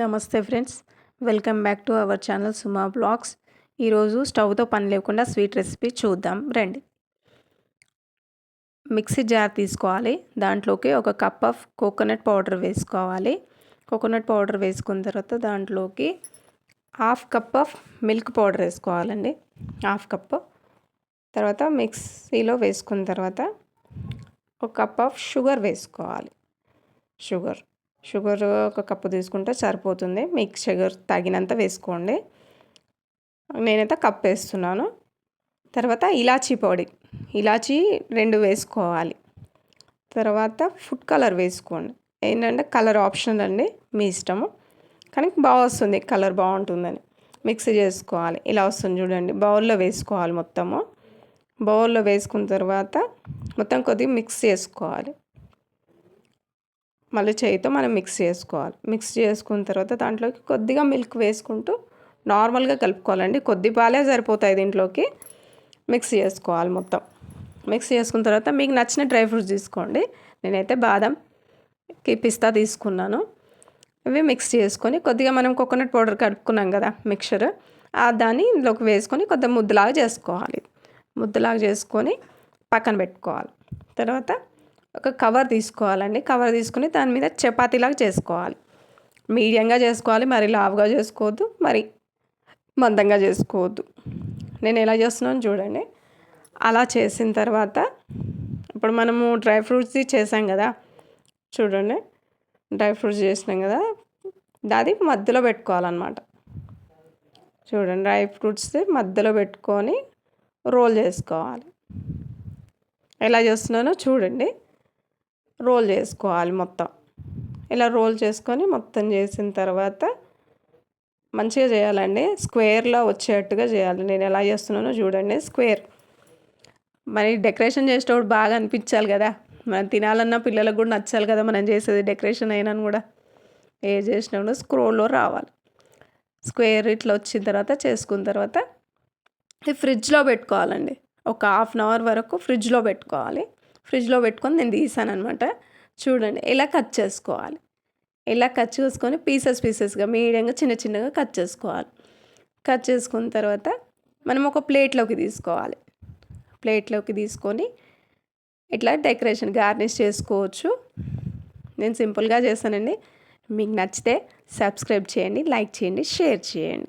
నమస్తే friends. Welcome back to our channel Suma vlogs. ఈరోజు స్టవ్తో పని లేకుండా స్వీట్ రెసిపీ చూద్దాం. రండి. మిక్సీ జార్ తీసుకోవాలి. దాంట్లోకి ఒక కప్ ఆఫ్ కోకోనట్ పౌడర్ వేసుకోవాలి. కోకోనట్ పౌడర్ వేసుకున్న తర్వాత దాంట్లోకి half cup of milk powder వేసుకోవాలండి. Half cup. తర్వాత మిక్సీలో వేసుకున్న తర్వాత ఒక కప్ ఆఫ్ షుగర్ వేసుకోవాలి. షుగర్. షుగర్ ఒక కప్పు తీసుకుంటే సరిపోతుంది. మీకు షుగర్ తగినంత వేసుకోండి. నేనైతే కప్ వేస్తున్నాను. తర్వాత ఇలాచీ పొడి. ఇలాచీ రెండు వేసుకోవాలి. తర్వాత ఫుడ్ కలర్ వేసుకోండి. ఏంటంటే కలర్ ఆప్షన్ అండి మీ ఇష్టము. కానీ బాగా వస్తుంది కలర్ బాగుంటుందని. మిక్స్ చేసుకోవాలి. ఇలా వస్తుంది చూడండి. బౌల్లో వేసుకోవాలి మొత్తము. బౌల్లో వేసుకున్న తర్వాత మొత్తం కొద్దిగా మిక్స్ చేసుకోవాలి. మళ్ళీ చేయితో మనం మిక్స్ చేసుకోవాలి. మిక్స్ చేసుకున్న తర్వాత దాంట్లోకి కొద్దిగా మిల్క్ వేసుకుంటూ నార్మల్గా కలుపుకోవాలండి. కొద్ది పాలే సరిపోతాయి దీంట్లోకి. మిక్స్ చేసుకోవాలి మొత్తం. మిక్స్ చేసుకున్న తర్వాత మీకు నచ్చిన డ్రై ఫ్రూట్స్ తీసుకోండి. నేనైతే బాదం పిస్తా తీసుకున్నాను. ఇవి మిక్స్ చేసుకొని కొద్దిగా మనం కోకోనట్ పౌడర్ కలుపుకున్నాం కదా మిక్చర్ దాన్ని ఇందులోకి వేసుకొని కొద్దిగా ముద్దలాగా చేసుకోవాలి. ముద్దలాగా చేసుకొని పక్కన పెట్టుకోవాలి. తర్వాత ఒక కవర్ తీసుకోవాలండి. కవర్ తీసుకుని దాని మీద చపాతీలాగా చేసుకోవాలి. మీడియంగా చేసుకోవాలి మరి లావుగా చేసుకోవద్దు మరి మందంగా చేసుకోవద్దు. నేను ఎలా చేస్తున్నాను చూడండి. అలా చేసిన తర్వాత ఇప్పుడు మనము డ్రై ఫ్రూట్స్ చేసాం కదా. చూడండి. డ్రై ఫ్రూట్స్ చేసినాం కదా. అది మధ్యలో పెట్టుకోవాలన్నమాట. చూడండి. డ్రై ఫ్రూట్స్ మధ్యలో పెట్టుకొని రోల్ చేసుకోవాలి. ఎలా చేస్తున్నానో చూడండి. రోల్ చేసుకోవాలి మొత్తం. ఇలా రోల్ చేసుకొని మొత్తం చేసిన తర్వాత మంచిగా చేయాలండి. స్క్వేర్లో వచ్చేటట్టుగా చేయాలి. నేను ఎలా చేస్తున్నానో చూడండి. స్క్వేర్. మరి డెకరేషన్ చేసేటప్పుడు బాగా అనిపించాలి కదా. మనం తినాలన్నా పిల్లలకు కూడా నచ్చాలి కదా మనం చేసేది డెకరేషన్ అయినా కూడా. ఏ చేసినప్పుడు స్క్రోల్లో రావాలి. స్క్వేర్ ఇట్లా వచ్చిన తర్వాత చేసుకున్న తర్వాత ఫ్రిడ్జ్లో పెట్టుకోవాలండి. ఒక హాఫ్ అన్ అవర్ వరకు ఫ్రిడ్జ్లో పెట్టుకోవాలి. ఫ్రిడ్జ్లో పెట్టుకొని నేను తీసాను అనమాట చూడండి ఇలా కట్ చేసుకోవాలి? ఇలా కట్ చేసుకొని పీసెస్ పీసెస్గా మీడియంగా చిన్న చిన్నగా కట్ చేసుకోవాలి. కట్ చేసుకున్న తర్వాత మనం ఒక ప్లేట్లోకి తీసుకోవాలి. ప్లేట్లోకి తీసుకొని ఇట్లా డెకరేషన్ గార్నిష్ చేసుకోవచ్చు. నేను సింపుల్గా చేస్తానండి. మీకు నచ్చితే సబ్స్క్రైబ్ చేయండి లైక్ చేయండి షేర్ చేయండి.